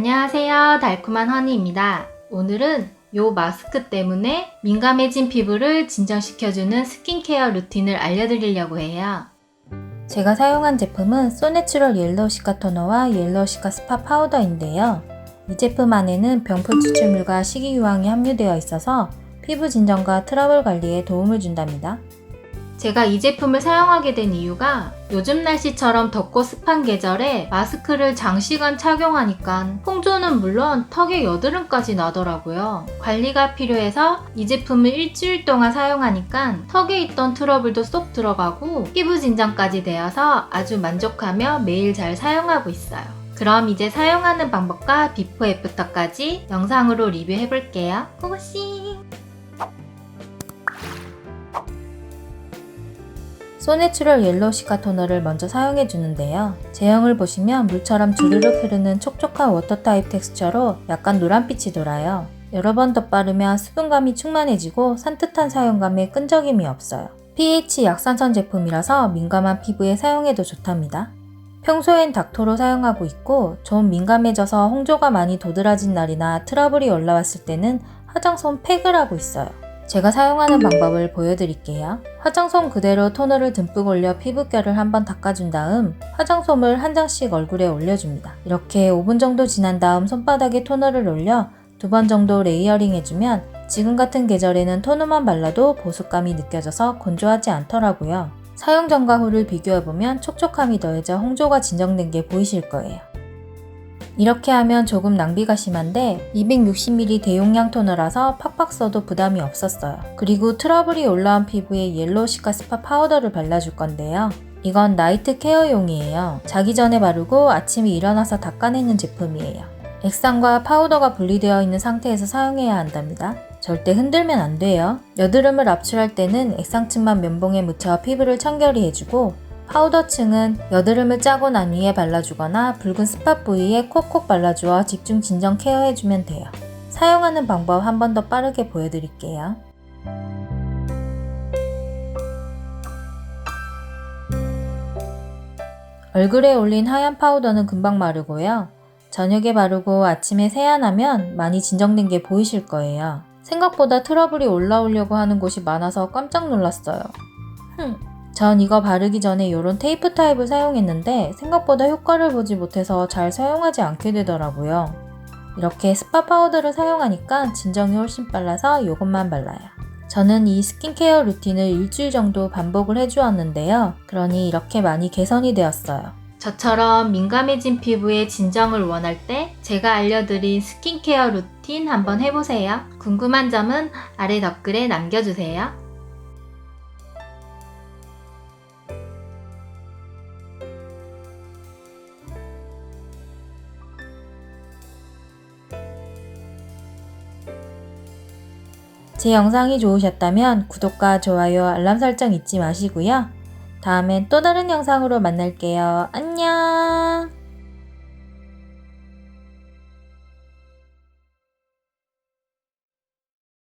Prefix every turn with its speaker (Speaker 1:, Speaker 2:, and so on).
Speaker 1: 안녕하세요. 달콤한 허니입니다. 오늘은 요 마스크 때문에 민감해진 피부를 진정시켜주는 스킨케어 루틴을 알려드리려고 해요.
Speaker 2: 제가 사용한 제품은 소내추럴 옐로우 시카 토너와 옐로우 시카 스파 파우더인데요. 이 제품 안에는 병풀 추출물과 식이유황이 함유되어 있어서 피부 진정과 트러블 관리에 도움을 준답니다.
Speaker 1: 제가 이 제품을 사용하게 된 이유가 요즘 날씨처럼 덥고 습한 계절에 마스크를 장시간 착용하니까 홍조는 물론 턱에 여드름까지 나더라고요. 관리가 필요해서 이 제품을 일주일 동안 사용하니까 턱에 있던 트러블도 쏙 들어가고 피부 진정까지 되어서 아주 만족하며 매일 잘 사용하고 있어요. 그럼 이제 사용하는 방법과 비포 애프터까지 영상으로 리뷰해 볼게요. 고고씨!
Speaker 2: 소내추럴 옐로우 시카 토너를 먼저 사용해 주는데요. 제형을 보시면 물처럼 주르륵 흐르는 촉촉한 워터 타입 텍스처로 약간 노란빛이 돌아요. 여러 번 덧바르면 수분감이 충만해지고 산뜻한 사용감에 끈적임이 없어요. pH 약산성 제품이라서 민감한 피부에 사용해도 좋답니다. 평소엔 닥토로 사용하고 있고 좀 민감해져서 홍조가 많이 도드라진 날이나 트러블이 올라왔을 때는 화장솜 팩을 하고 있어요. 제가 사용하는 방법을 보여드릴게요. 화장솜 그대로 토너를 듬뿍 올려 피부결을 한번 닦아준 다음 화장솜을 한 장씩 얼굴에 올려줍니다. 이렇게 5분 정도 지난 다음 손바닥에 토너를 올려 두 번 정도 레이어링 해주면 지금 같은 계절에는 토너만 발라도 보습감이 느껴져서 건조하지 않더라고요. 사용 전과 후를 비교해보면 촉촉함이 더해져 홍조가 진정된 게 보이실 거예요. 이렇게 하면 조금 낭비가 심한데 260ml 대용량 토너라서 팍팍 써도 부담이 없었어요. 그리고 트러블이 올라온 피부에 옐로우 시카 스파 파우더를 발라줄 건데요. 이건 나이트 케어용이에요. 자기 전에 바르고 아침에 일어나서 닦아내는 제품이에요. 액상과 파우더가 분리되어 있는 상태에서 사용해야 한답니다. 절대 흔들면 안 돼요. 여드름을 압출할 때는 액상층만 면봉에 묻혀 피부를 청결히 해주고 파우더층은 여드름을 짜고 난 위에 발라주거나 붉은 스팟 부위에 콕콕 발라주어 집중 진정 케어해주면 돼요. 사용하는 방법 한 번 더 빠르게 보여드릴게요. 얼굴에 올린 하얀 파우더는 금방 마르고요. 저녁에 바르고 아침에 세안하면 많이 진정된 게 보이실 거예요. 생각보다 트러블이 올라오려고 하는 곳이 많아서 깜짝 놀랐어요. 흠, 전 이거 바르기 전에 이런 테이프 타입을 사용했는데 생각보다 효과를 보지 못해서 잘 사용하지 않게 되더라고요. 이렇게 스파 파우더를 사용하니까 진정이 훨씬 빨라서 이것만 발라요. 저는 이 스킨케어 루틴을 일주일 정도 반복을 해주었는데요. 그러니 이렇게 많이 개선이 되었어요.
Speaker 1: 저처럼 민감해진 피부의 진정을 원할 때 제가 알려드린 스킨케어 루틴 한번 해보세요. 궁금한 점은 아래 댓글에 남겨주세요.
Speaker 2: 제 영상이 좋으셨다면 구독과 좋아요, 알람 설정 잊지 마시고요. 다음엔 또 다른 영상으로 만날게요. 안녕!